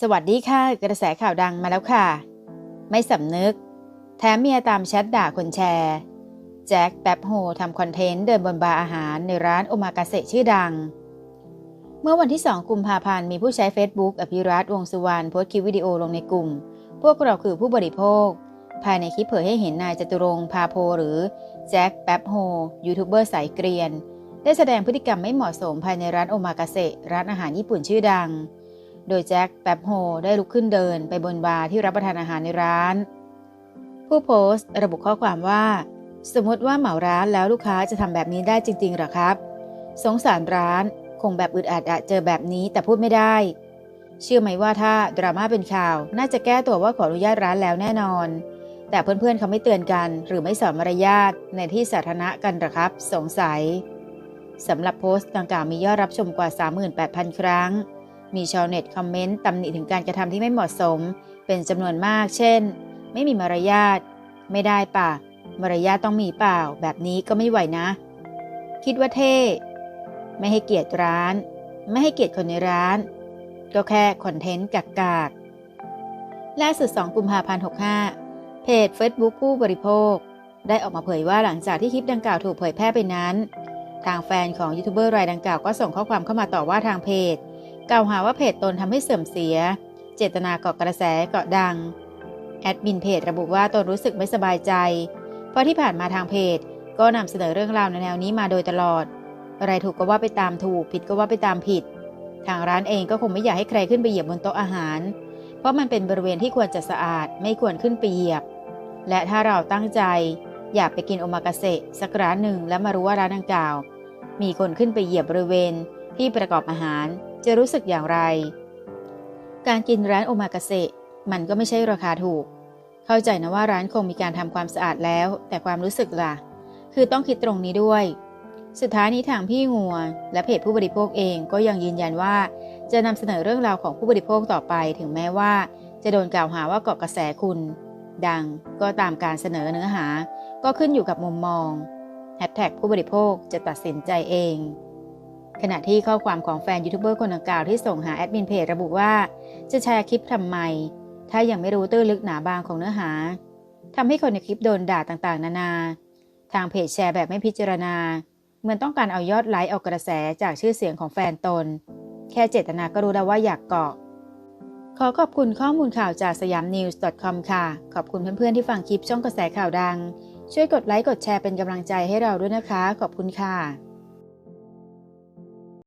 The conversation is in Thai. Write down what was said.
สวัสดีค่ะ กระแสข่าวดังมาแล้วค่ะ ไม่สำนึก แถมเมียตามแชทด่าคนแชร์ แจ็คแป๊บโฮทำคอนเทนต์เดินบนบาร์อาหารในร้านโอมากาเสะชื่อดัง เมื่อวันที่ 2 กุมภาพันธ์มีผู้ใช้ Facebook อภิรัตวงษ์สุวรรณโพสต์คลิปวิดีโอลงในกลุ่ม พวกเราคือผู้บริโภค ภายในคลิปเผยให้เห็นนายจตุรงพาโพหรือแจ็คแป๊บโฮยูทูบเบอร์สายเกรียน ได้แสดงพฤติกรรมไม่เหมาะสมภายในร้านโอมากาเสะร้านอาหารญี่ปุ่นชื่อดัง โดยแจ็คแป๊บโฮได้ลุกขึ้นเดินไปบนบาร์ที่รับประทานอาหารในร้าน ผู้โพสต์ระบุข้อความว่า สมมติว่าเหมาร้านแล้วลูกค้าจะทำแบบนี้ได้จริงๆหรอครับ สงสารร้านคงแบบอึดอัดอะเจอแบบนี้แต่พูดไม่ได้ เชื่อไหมว่าถ้าดราม่าเป็นข่าว น่าจะแก้ตัวว่าขออนุญาตร้านแล้วแน่นอน แต่เพื่อนๆเขาไม่เตือนกัน หรือไม่สอนมารยาทในที่สาธารณะกันหรอครับ สงสัยสำหรับโพสต์ดังกล่าวมียอดรับชมกว่า 38,000 ครั้ง มีชาวเน็ตคอมเมนต์ตำหนิถึงการกระทำที่ไม่เหมาะสม เป็นจำนวนมาก เช่น ไม่มีมารยาท ไม่ได้ป่ะ มารยาทต้องมีเปล่า แบบนี้ก็ไม่ไหวนะ คิดว่าเท่ ไม่ให้เกียรติร้าน ไม่ให้เกียรติคนในร้าน ก็แค่คอนเทนต์กักกากล่าสุด 2 กุมภาพันธ์ 65 เพจ Facebook ผู้บริโภค ได้ออกมาเผยว่าหลังจากที่คลิปดังกล่าวถูกเผยแพร่ไปนั้น ทางแฟนของยูทูบเบอร์รายดังกล่าวก็ส่งข้อความเข้ามาต่อว่าทางเพจ กล่าวหาว่าเพจตนทำให้เสื่อมเสีย เจตนาเกาะกระแสเกาะดัง แอดมินเพจระบุว่าตนรู้สึกไม่สบายใจ เพราะที่ผ่านมาทางเพจ ก็นำเสนอเรื่องราวในแนวนี้มาโดยตลอด อะไรถูกก็ว่าไปตามถูก ผิดก็ว่าไปตามผิด ทางร้านเองก็คงไม่อยากให้ใครขึ้นไปเหยียบบนโต๊ะอาหาร เพราะมันเป็นบริเวณที่ควรจะสะอาด ไม่ควรขึ้นไปเหยียบ และถ้าเราตั้งใจอยากไปกินโอมากาเสะสักร้านหนึ่งแล้วมารู้ว่าร้านดังกล่าว มีคนขึ้นไปเหยียบบริเวณที่ประกอบอาหารจะรู้สึกอย่างไร การกินร้านโอมากาเสะมันก็ไม่ใช่ราคาถูก เข้าใจนะว่าร้านคงมีการทำความสะอาดแล้ว แต่ความรู้สึกล่ะ คือต้องคิดตรงนี้ด้วย สุดท้ายนี้ทางพี่งัว และเพจผู้บริโภคเองก็ยังยืนยันว่า จะนำเสนอเรื่องราวของผู้บริโภคต่อไป ถึงแม้ว่า จะโดนกล่าวหาว่าเกาะกระแสคุณ ดังก็ตามการเสนอเนื้อหา ก็ขึ้นอยู่กับมุมมองแฮชแท็กผู้บริโภคจะตัดสินใจเอง ขณะที่ข้อความของแฟนยูทูบเบอร์คนดังกล่าวที่ส่งหาแอดมินเพจระบุว่า จะแชร์คลิปทำไม ถ้ายังไม่รู้ตื้นลึกหนาบางของเนื้อหาทำให้คนในคลิปโดนด่าต่างๆ นานา ทางเพจแชร์แบบไม่พิจารณา เหมือนต้องการเอายอดไลค์เอากระแสจากชื่อเสียงของแฟนตน แค่เจตนาก็รู้แล้วว่าอยากเกาะ ขอขอบคุณข้อมูลข่าวจากสยามนิวส์ .com ค่ะ ขอบคุณเพื่อนๆที่ฟังคลิปช่องกระแสข่าวดัง ช่วยกดไลค์กดแชร์เป็นกำลังใจให้เราด้วยนะคะ ขอบคุณค่ะ